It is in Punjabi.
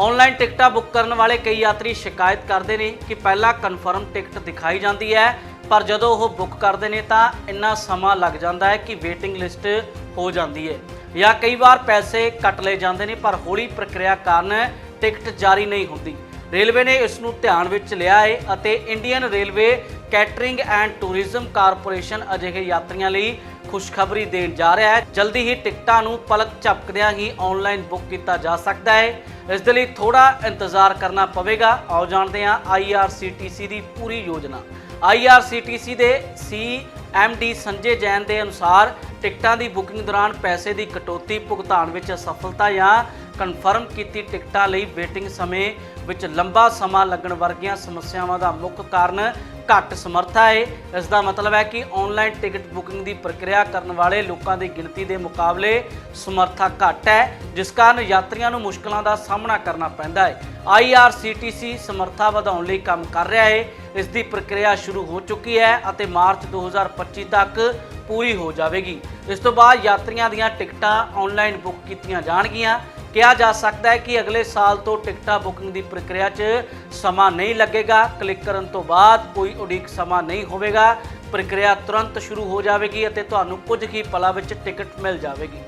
ਆਨਲਾਈਨ ਟਿਕਟਾਂ ਬੁੱਕ ਕਰਨ ਵਾਲੇ ਕਈ ਯਾਤਰੀ ਸ਼ਿਕਾਇਤ ਕਰਦੇ ਨੇ ਕਿ ਪਹਿਲਾਂ ਕਨਫਰਮ ਟਿਕਟ ਦਿਖਾਈ ਜਾਂਦੀ ਹੈ, ਪਰ ਜਦੋਂ ਉਹ ਬੁੱਕ ਕਰਦੇ ਨੇ ਤਾਂ ਇੰਨਾ ਸਮਾਂ ਲੱਗ ਜਾਂਦਾ ਹੈ ਕਿ ਵੇਟਿੰਗ ਲਿਸਟ ਹੋ ਜਾਂਦੀ ਹੈ। ਜਾਂ ਕਈ ਵਾਰ ਪੈਸੇ ਕੱਟ ਲਏ ਜਾਂਦੇ ਨੇ, ਪਰ ਹੌਲੀ ਪ੍ਰਕਿਰਿਆ ਕਾਰਨ ਟਿਕਟ ਜਾਰੀ ਨਹੀਂ ਹੁੰਦੀ। ਰੇਲਵੇ ਨੇ ਇਸ ਨੂੰ ਧਿਆਨ ਵਿੱਚ ਲਿਆ ਹੈ ਅਤੇ Indian railway catering and tourism corporation ਅਜਿਹੇ ਯਾਤਰੀਆਂ ਲਈ ਖੁਸ਼ਖਬਰੀ ਦੇਣ ਜਾ ਰਿਹਾ ਹੈ। ਜਲਦੀ ਹੀ ਟਿਕਟਾਂ ਨੂੰ ਪਲਕ ਝਪਕਦਿਆਂ ਹੀ ਆਨਲਾਈਨ ਬੁੱਕ ਕੀਤਾ ਜਾ ਸਕਦਾ ਹੈ। ਇਸ ਦੇ ਲਈ ਥੋੜਾ ਇੰਤਜ਼ਾਰ ਕਰਨਾ ਪਵੇਗਾ। ਆਓ ਜਾਣਦੇ ਹਾਂ IRCTC ਦੀ ਪੂਰੀ ਯੋਜਨਾ। IRCTC ਦੇ ਸੀ CMD ਸੰਜੇ ਜੈਨ ਦੇ ਅਨੁਸਾਰ ਟਿਕਟਾਂ ਦੀ ਬੁਕਿੰਗ ਦੌਰਾਨ ਪੈਸੇ ਦੀ ਕਟੌਤੀ ਭੁਗਤਾਨ ਵਿੱਚ ਅਸਫਲਤਾ ਜਾਂ ਕਨਫਰਮ ਕੀਤੀ ਟਿਕਟਾਂ ਲਈ ਵੇਟਿੰਗ ਸਮੇਂ ਵਿੱਚ ਲੰਬਾ ਸਮਾਂ ਲੱਗਣ ਵਰਗੀਆਂ ਸਮੱਸਿਆਵਾਂ ਦਾ ਮੁੱਖ ਕਾਰਨ ਘੱਟ ਸਮਰੱਥਾ ਹੈ। ਇਸ ਦਾ ਮਤਲਬ ਹੈ ਕਿ ਆਨਲਾਈਨ ਟਿਕਟ ਬੁਕਿੰਗ ਦੀ ਪ੍ਰਕਿਰਿਆ ਕਰਨ ਵਾਲੇ ਲੋਕਾਂ ਦੀ ਗਿਣਤੀ ਦੇ ਮੁਕਾਬਲੇ ਸਮਰੱਥਾ ਘੱਟ ਹੈ, ਜਿਸ ਕਾਰਨ ਯਾਤਰੀਆਂ ਨੂੰ ਮੁਸ਼ਕਲਾਂ ਦਾ ਸਾਹਮਣਾ ਕਰਨਾ ਪੈਂਦਾ ਹੈ। IRCTC ਸਮਰੱਥਾ ਵਧਾਉਣ ਲਈ ਕੰਮ ਕਰ ਰਿਹਾ ਹੈ। ਇਸ ਦੀ ਪ੍ਰਕਿਰਿਆ ਸ਼ੁਰੂ ਹੋ ਚੁੱਕੀ ਹੈ ਅਤੇ ਮਾਰਚ 2025 ਤੱਕ ਪੂਰੀ ਹੋ ਜਾਵੇਗੀ। ਇਸ ਤੋਂ ਬਾਅਦ ਯਾਤਰੀਆਂ ਦੀਆਂ ਟਿਕਟਾਂ ਆਨਲਾਈਨ ਬੁੱਕ ਕੀਤੀਆਂ ਜਾਣਗੀਆਂ। ਕਿਹਾ ਜਾ ਸਕਦਾ ਹੈ ਕਿ ਅਗਲੇ ਸਾਲ ਤੋਂ ਟਿਕਟਾਂ ਬੁਕਿੰਗ ਦੀ ਪ੍ਰਕਿਰਿਆ 'ਚ ਸਮਾਂ ਨਹੀਂ ਲੱਗੇਗਾ। ਕਲਿੱਕ ਕਰਨ ਤੋਂ ਬਾਅਦ ਕੋਈ ਉਡੀਕ ਸਮਾਂ ਨਹੀਂ ਹੋਵੇਗਾ। ਪ੍ਰਕਿਰਿਆ ਤੁਰੰਤ ਸ਼ੁਰੂ ਹੋ ਜਾਵੇਗੀ ਅਤੇ ਤੁਹਾਨੂੰ ਕੁਝ ਹੀ ਪਲਾਂ ਵਿੱਚ ਟਿਕਟ ਮਿਲ ਜਾਵੇਗੀ।